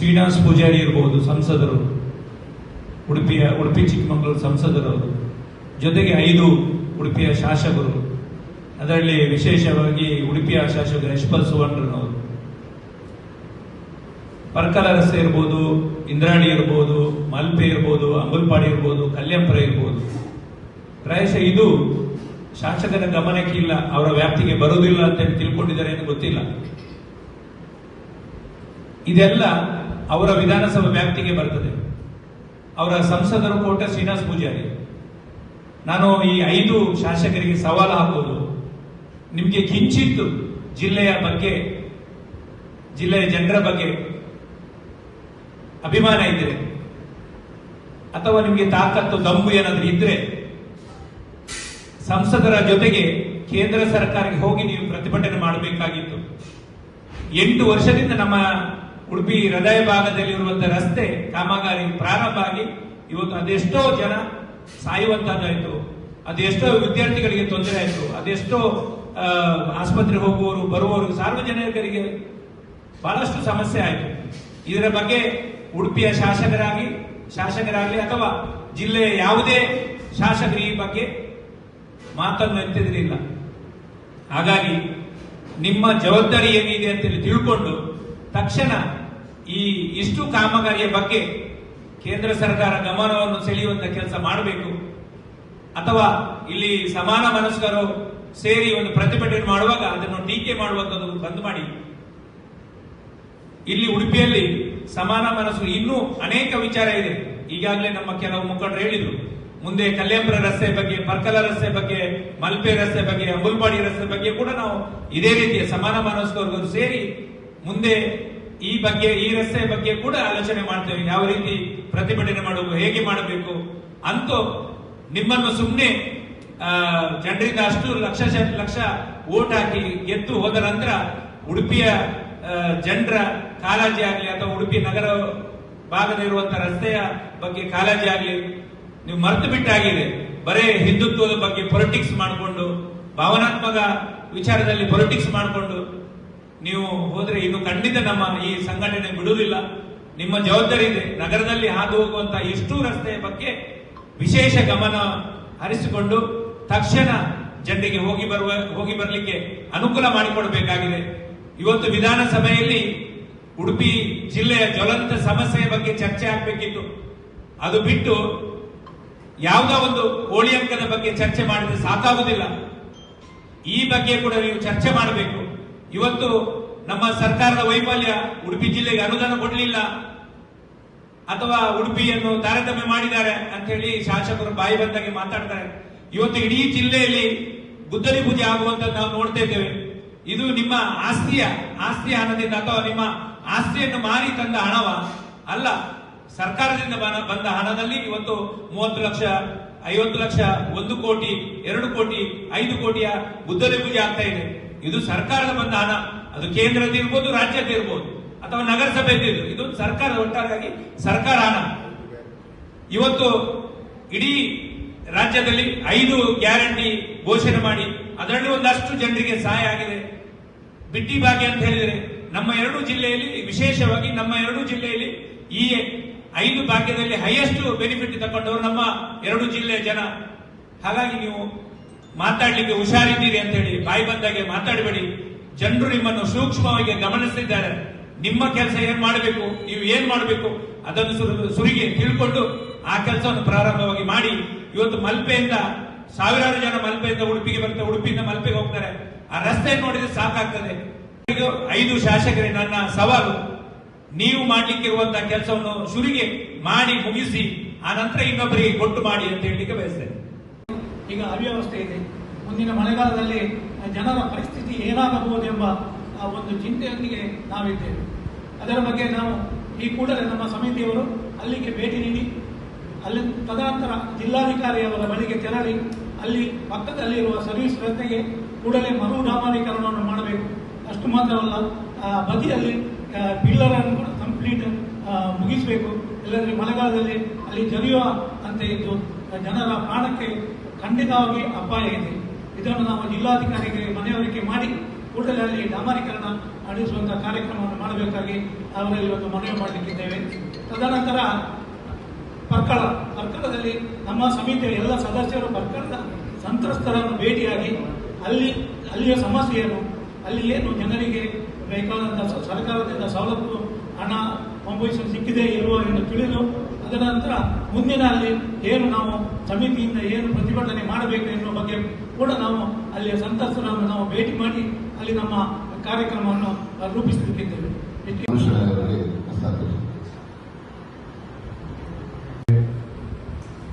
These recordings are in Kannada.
ಶ್ರೀನಿವಾಸ್ ಪೂಜಾರಿ ಇರಬಹುದು ಸಂಸದರು, ಉಡುಪಿಯ, ಉಡುಪಿ ಚಿಕ್ಕಮಗಳೂರು ಸಂಸದರು, ಜೊತೆಗೆ ಐದು ಉಡುಪಿಯ ಶಾಸಕರು. ಅದರಲ್ಲಿ ವಿಶೇಷವಾಗಿ ಉಡುಪಿಯ ಶಾಸಕ ಯಶ್ಪಾಲ್ ಸುವರ್ಣರವರು. ಪರ್ಕಲ ರಸ್ತೆ ಇರ್ಬೋದು, ಇಂದ್ರಾಣಿ ಇರ್ಬೋದು, ಮಲ್ಪೆ ಇರ್ಬೋದು ಅಂಬಲ್ಪಾಡಿ ಇರ್ಬೋದು ಕಲ್ಯಾಣಪುರ ಇರ್ಬೋದು. ಪ್ರಾಯಶಃ ಇದು ಶಾಸಕರ ಗಮನಕ್ಕೆ ಇಲ್ಲ, ಅವರ ವ್ಯಾಪ್ತಿಗೆ ಬರುವುದಿಲ್ಲ ಅಂತ ತಿಳ್ಕೊಂಡಿದ್ದಾರೆ ಎಂದು ಗೊತ್ತಿಲ್ಲ. ಇದೆಲ್ಲ ಅವರ ವಿಧಾನಸಭಾ ವ್ಯಾಪ್ತಿಗೆ ಬರ್ತದೆ. ಅವರ ಸಂಸದರು ಕೋಟ ಶ್ರೀನಿವಾಸ ಪೂಜಾರಿ. ನಾನು ಈ ಐದು ಶಾಸಕರಿಗೆ ಸವಾಲು ಹಾಕೋದು ನಿಮಗೆ ಕಿಂಚಿತ್ತು ಜಿಲ್ಲೆಯ ಬಗ್ಗೆ, ಜಿಲ್ಲೆಯ ಜನರ ಬಗ್ಗೆ ಅಭಿಮಾನ ಇದ್ರೆ, ಅಥವಾ ನಿಮಗೆ ತಾಕತ್ತು ದಮ್ಮು ಏನಾದರೂ ಇದ್ರೆ, ಸಂಸದರ ಜೊತೆಗೆ ಕೇಂದ್ರ ಸರ್ಕಾರಕ್ಕೆ ಹೋಗಿ ನೀವು ಪ್ರತಿಭಟನೆ ಮಾಡಬೇಕಾಗಿತ್ತು. ಎಂಟು ವರ್ಷದಿಂದ ನಮ್ಮ ಉಡುಪಿ ಹೃದಯ ಭಾಗದಲ್ಲಿ ಇರುವಂತಹ ರಸ್ತೆ ಕಾಮಗಾರಿ ಪ್ರಾರಂಭ ಆಗಿ ಇವತ್ತು ಅದೆಷ್ಟೋ ಜನ ಸಾಯುವಂತದ್ದಾಯ್ತು, ಅದೆಷ್ಟೋ ವಿದ್ಯಾರ್ಥಿಗಳಿಗೆ ತೊಂದರೆ ಆಯಿತು, ಅದೆಷ್ಟೋ ಆಸ್ಪತ್ರೆ ಹೋಗುವವರು, ಬರುವವರು, ಸಾರ್ವಜನಿಕರಿಗೆ ಬಹಳಷ್ಟು ಸಮಸ್ಯೆ ಆಯಿತು. ಇದರ ಬಗ್ಗೆ ಉಡುಪಿಯ ಶಾಸಕರಾಗಿ, ಶಾಸಕರಾಗಲಿ ಅಥವಾ ಜಿಲ್ಲೆಯ ಯಾವುದೇ ಶಾಸಕರು ಈ ಬಗ್ಗೆ ಮಾತನ್ನು ಎತ್ತಿದ್ರಿಲ್ಲ ಹಾಗಾಗಿ ನಿಮ್ಮ ಜವಾಬ್ದಾರಿ ಏನಿದೆ ಅಂತೇಳಿ ತಿಳ್ಕೊಂಡು ತಕ್ಷಣ ಈ ಇಷ್ಟು ಕಾಮಗಾರಿಯ ಬಗ್ಗೆ ಕೇಂದ್ರ ಸರ್ಕಾರ ಗಮನವನ್ನು ಸೆಳೆಯುವಂತ ಕೆಲಸ ಮಾಡಬೇಕು. ಅಥವಾ ಇಲ್ಲಿ ಸಮಾನ ಮನಸ್ಕರು ಸೇರಿ ಒಂದು ಪ್ರತಿಭಟನೆ ಮಾಡುವಾಗ ಅದನ್ನು ಟೀಕೆ ಮಾಡುವಂಥದ್ದು ಬಂದ್ ಮಾಡಿ. ಇಲ್ಲಿ ಉಡುಪಿಯಲ್ಲಿ ಸಮಾನ ಮನಸ್ಸು ಇನ್ನೂ ಅನೇಕ ವಿಚಾರ ಇದೆ. ಈಗಾಗಲೇ ನಮ್ಮ ಕೆಲವು ಮುಖಂಡರು ಹೇಳಿದ್ರು. ಮುಂದೆ ಕಲ್ಯಾಣಪುರ ರಸ್ತೆ ಬಗ್ಗೆ, ಪರ್ಕಲ ರಸ್ತೆ ಬಗ್ಗೆ, ಮಲ್ಪೆ ರಸ್ತೆ ಬಗ್ಗೆ, ಅಂಬುಲ್ಪಾಡಿ ರಸ್ತೆ ಬಗ್ಗೆ ಕೂಡ ನಾವು ಇದೇ ರೀತಿಯ ಸಮಾನ ಮನಸ್ಕರು ಸೇರಿ ಮುಂದೆ ಈ ಬಗ್ಗೆ, ಈ ರಸ್ತೆ ಬಗ್ಗೆ ಕೂಡ ಆಲೋಚನೆ ಮಾಡ್ತೇವೆ. ಯಾವ ರೀತಿ ಪ್ರತಿಭಟನೆ ಮಾಡಬೇಕು ಹೇಗೆ ಮಾಡಬೇಕು ಅಂತೂ ನಿಮ್ಮನ್ನು ಸುಮ್ಮನೆ ಜನರಿಂದ ಅಷ್ಟು ಲಕ್ಷ ಲಕ್ಷ ಓಟ್ ಹಾಕಿ ಗೆದ್ದು ಹೋದ ನಂತರ ಉಡುಪಿಯ ಜನರ ಕಾಳಜಿ ಆಗಲಿ ಅಥವಾ ಉಡುಪಿ ನಗರ ಭಾಗದಲ್ಲಿರುವಂತಹ ರಸ್ತೆಯ ಬಗ್ಗೆ ಕಾಳಜಿ ಆಗಲಿ, ನೀವು ಮರೆತು ಬಿಟ್ಟಾಗಿದೆ. ಬರೇ ಹಿಂದುತ್ವದ ಬಗ್ಗೆ ಪೊಲಿಟಿಕ್ಸ್ ಮಾಡಿಕೊಂಡು, ಭಾವನಾತ್ಮಕ ವಿಚಾರದಲ್ಲಿ ಪೊಲಿಟಿಕ್ಸ್ ಮಾಡಿಕೊಂಡು ನೀವು ಹೋದ್ರೆ ಇನ್ನು ಖಂಡಿತ ನಮ್ಮ ಈ ಸಂಘಟನೆ ಬಿಡುವುದಿಲ್ಲ. ನಿಮ್ಮ ಜವಾಬ್ದಾರಿ ಇದೆ. ನಗರದಲ್ಲಿ ಹಾದು ಹೋಗುವಂತ ಇಷ್ಟು ರಸ್ತೆಯ ಬಗ್ಗೆ ವಿಶೇಷ ಗಮನ ಹರಿಸಿಕೊಂಡು ತಕ್ಷಣ ಜನರಿಗೆ ಹೋಗಿ ಬರುವ, ಹೋಗಿ ಬರಲಿಕ್ಕೆ ಅನುಕೂಲ ಮಾಡಿಕೊಡಬೇಕಾಗಿದೆ. ಇವತ್ತು ವಿಧಾನಸಭೆಯಲ್ಲಿ ಉಡುಪಿ ಜಿಲ್ಲೆಯ ಜ್ವಲಂತ ಸಮಸ್ಯೆಯ ಬಗ್ಗೆ ಚರ್ಚೆ ಆಗಬೇಕಿತ್ತು. ಅದು ಬಿಟ್ಟು ಯಾವುದೋ ಒಂದು ಕೋಳಿ ಅಂಕದ ಬಗ್ಗೆ ಚರ್ಚೆ ಮಾಡಿದ್ರೆ ಸಾಕಾಗುವುದಿಲ್ಲ. ಈ ಬಗ್ಗೆ ಕೂಡ ನೀವು ಚರ್ಚೆ ಮಾಡಬೇಕು. ಇವತ್ತು ನಮ್ಮ ಸರ್ಕಾರದ ವೈಫಲ್ಯ ಉಡುಪಿ ಜಿಲ್ಲೆಗೆ ಅನುದಾನ ಕೊಡಲಿಲ್ಲ ಅಥವಾ ಉಡುಪಿಯನ್ನು ತಾರತಮ್ಯ ಮಾಡಿದ್ದಾರೆ ಅಂತ ಹೇಳಿ ಶಾಸಕರು ಬಾಯಿ ಬಂದಾಗೆ ಮಾತಾಡ್ತಾರೆ. ಇವತ್ತು ಇಡೀ ಜಿಲ್ಲೆಯಲ್ಲಿ ಗುದ್ದಲಿ ಪೂಜೆ ಆಗುವಂತದ್ದು ನಾವು ನೋಡ್ತಾ ಇದ್ದೇವೆ. ಇದು ನಿಮ್ಮ ಆಸ್ತಿಯ ಆಸ್ತಿಯ ಹಣದಿಂದ ಅಥವಾ ನಿಮ್ಮ ಆಸ್ತಿಯನ್ನು ಮಾರಿ ತಂದ ಹಣವ ಅಲ್ಲ, ಸರ್ಕಾರದಿಂದ ಬಂದ ಹಣದಲ್ಲಿ ಇವತ್ತು ಮೂವತ್ತು ಲಕ್ಷ, ಐವತ್ತು ಲಕ್ಷ, ಒಂದು ಕೋಟಿ, ಎರಡು ಕೋಟಿ, ಐದು ಕೋಟಿಯ ಗುದ್ದಲಿ ಪೂಜೆ ಆಗ್ತಾ ಇದೆ. ಇದು ಸರ್ಕಾರದ ಒಂದು ಹಣ ಅದು ಕೇಂದ್ರದ ಇರ್ಬೋದು ರಾಜ್ಯದ ಇರ್ಬೋದು, ಅಥವಾ ನಗರಸಭೆ ಇದು. ಸರ್ಕಾರದ ಒಟ್ಟಾರೆಯಾಗಿ ಸರ್ಕಾರ ಹಣ ಇವತ್ತು ಇಡೀ ರಾಜ್ಯದಲ್ಲಿ ಐದು ಗ್ಯಾರಂಟಿ ಘೋಷಣೆ ಮಾಡಿ, ಅದರಲ್ಲಿ ಒಂದಷ್ಟು ಜನರಿಗೆ ಸಹಾಯ ಆಗಿದೆ. ಬಿಟ್ಟಿ ಭಾಗ್ಯ ಅಂತ ಹೇಳಿದರೆ, ನಮ್ಮ ಎರಡು ಜಿಲ್ಲೆಯಲ್ಲಿ, ವಿಶೇಷವಾಗಿ ನಮ್ಮ ಎರಡು ಜಿಲ್ಲೆಯಲ್ಲಿ ಈ ಐದು ಭಾಗ್ಯದಲ್ಲಿ ಹೈಯೆಸ್ಟ್ ಬೆನಿಫಿಟ್ ತಗೊಂಡವರು ನಮ್ಮ ಎರಡು ಜಿಲ್ಲೆಯ ಜನ. ಹಾಗಾಗಿ ನೀವು ಮಾತಾಡ್ಲಿಕ್ಕೆ ಹುಷಾರಿದ್ದೀರಿ ಅಂತ ಹೇಳಿ ಬಾಯಿ ಬಂದಾಗೆ ಮಾತಾಡಬೇಡಿ. ಜನರು ನಿಮ್ಮನ್ನು ಸೂಕ್ಷ್ಮವಾಗಿ ಗಮನಿಸ್ತಿದ್ದಾರೆ. ನಿಮ್ಮ ಕೆಲಸ ಏನ್ ಮಾಡಬೇಕು, ನೀವು ಏನ್ ಮಾಡಬೇಕು ಅದನ್ನು ಸುರು- ಸುರಿಗೆ ತಿಳ್ಕೊಂಡು ಆ ಕೆಲಸವನ್ನು ಪ್ರಾರಂಭವಾಗಿ ಮಾಡಿ. ಇವತ್ತು ಮಲ್ಪೆಯಿಂದ ಸಾವಿರಾರು ಜನ ಮಲ್ಪೆಯಿಂದ ಉಡುಪಿಗೆ ಬರ್ತಾರೆ ಉಡುಪಿಯಿಂದ ಮಲ್ಪೆಗೆ ಹೋಗ್ತಾರೆ. ಆ ರಸ್ತೆ ನೋಡಿದ್ರೆ ಸಾಕಾಗ್ತದೆ. ಐದು ಶಾಸಕರೇ ನನ್ನ ಸವಾಲು. ನೀವು ಮಾಡ್ಲಿಕ್ಕಿರುವಂತಹ ಕೆಲಸವನ್ನು ಸುರಿಗೆ ಮಾಡಿ ಮುಗಿಸಿ, ಆ ನಂತರ ಇನ್ನೊಬ್ಬರಿಗೆ ಕೊಟ್ಟು ಮಾಡಿ ಅಂತ ಹೇಳಲಿಕ್ಕೆ ಬಯಸ್ತೇನೆ. ಈಗ ಅವ್ಯವಸ್ಥೆ ಇದೆ. ಮುಂದಿನ ಮಳೆಗಾಲದಲ್ಲಿ ಜನರ ಪರಿಸ್ಥಿತಿ ಏನಾಗಬಹುದೆಂಬ ಆ ಒಂದು ಚಿಂತೆಯೊಂದಿಗೆ ನಾವಿದ್ದೇವೆ. ಅದರ ಬಗ್ಗೆ ನಾವು ಈ ಕೂಡಲೇ ನಮ್ಮ ಸಮಿತಿಯವರು ಅಲ್ಲಿಗೆ ಭೇಟಿ ನೀಡಿ, ಅಲ್ಲಿ ತದನಂತರ ಜಿಲ್ಲಾಧಿಕಾರಿಯವರ ಬಳಿಗೆ ತೆರಳಿ, ಅಲ್ಲಿ ಪಕ್ಕದಲ್ಲಿರುವ ಸರ್ವಿಸ್ ರಸ್ತೆಗೆ ಕೂಡಲೇ ಮರು ಡಾಮರೀಕರಣವನ್ನು ಮಾಡಬೇಕು. ಅಷ್ಟು ಮಾತ್ರವಲ್ಲ ಬದಿಯಲ್ಲಿ ಪಿಲ್ಲರ್ ಕೂಡ ಕಂಪ್ಲೀಟ್ ಮುಗಿಸಬೇಕು. ಇಲ್ಲದ್ರೆ ಮಳೆಗಾಲದಲ್ಲಿ ಅಲ್ಲಿ ಜರಿಯುವ ಅಂತ ಇದ್ದು, ಜನರ ಪ್ರಾಣಕ್ಕೆ ಖಂಡಿತವಾಗಿ ಅಪಾಯ ಇದೆ. ಇದನ್ನು ನಾವು ಜಿಲ್ಲಾಧಿಕಾರಿಗೆ ಮನವರಿಕೆ ಮಾಡಿ ಕೂಡಲೇ ಅಲ್ಲಿ ಡಾಮರೀಕರಣ ನಡೆಸುವಂತಹ ಕಾರ್ಯಕ್ರಮವನ್ನು ಮಾಡಬೇಕಾಗಿ ಅವರಲ್ಲಿ ಒಂದು ಮನವಿ ಮಾಡಲಿಕ್ಕಿದ್ದೇವೆ. ತದನಂತರ ಪರ್ಕಳ, ಪರ್ಕಳದಲ್ಲಿ ನಮ್ಮ ಸಮಿತಿಯ ಎಲ್ಲ ಸದಸ್ಯರು ಪರ್ಕಳದ ಸಂತ್ರಸ್ತರನ್ನು ಭೇಟಿಯಾಗಿ ಅಲ್ಲಿ, ಅಲ್ಲಿಯ ಸಮಸ್ಯೆ ಏನು ಅಲ್ಲಿ ಏನು ಜನರಿಗೆ ಬೇಕಾದಂತಹ ಸರ್ಕಾರದಿಂದ ಸವಲತ್ತು, ಹಣ ಕಾಂಪೋಸಿಷನ್ ಸಿಕ್ಕಿದೆ ಇರುವ ಎಂದು ತಿಳಿದು ಅದರ ನಂತರ ಮುಂದಿನ ಅಲ್ಲಿ ಏನು ನಾವು ಸಮಿತಿಯಿಂದ ಏನು ಪ್ರತಿಭಟನೆ ಮಾಡಬೇಕು ಎನ್ನುವ ಬಗ್ಗೆ ಕೂಡ ನಾವು ಅಲ್ಲಿ ಸಂತಸ್ತರನ್ನು ನಾವು ಭೇಟಿ ಮಾಡಿ ಅಲ್ಲಿ ನಮ್ಮ ಕಾರ್ಯಕ್ರಮವನ್ನು ಮನುಷ್ಯರಲ್ಲಿ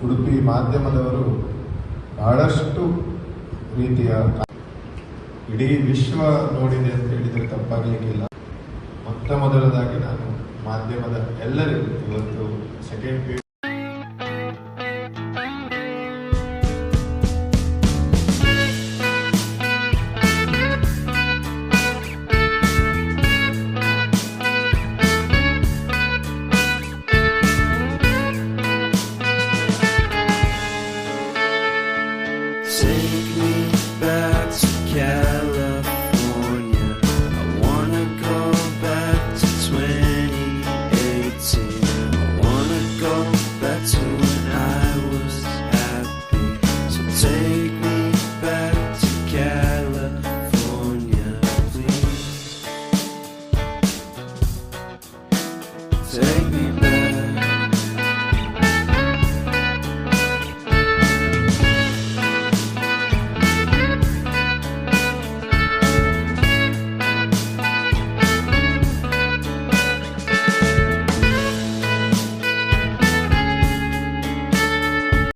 ಉಡುಪಿ ಮಾಧ್ಯಮದವರು ಬಹಳಷ್ಟು ರೀತಿಯ ಇಡೀ ವಿಶ್ವ ನೋಡಿದೆ ಅಂತ ಹೇಳಿದರೆ ತಪ್ಪಾಗಲಿಕ್ಕಿಲ್ಲ. ಮೊತ್ತ ಮೊದಲದಾಗಿ ನಾನು ಮಾಧ್ಯಮದ ಎಲ್ಲರಿಗೂ ಇವತ್ತು ಸೆಕೆಂಡ್ ಪೀರಿಯಡ್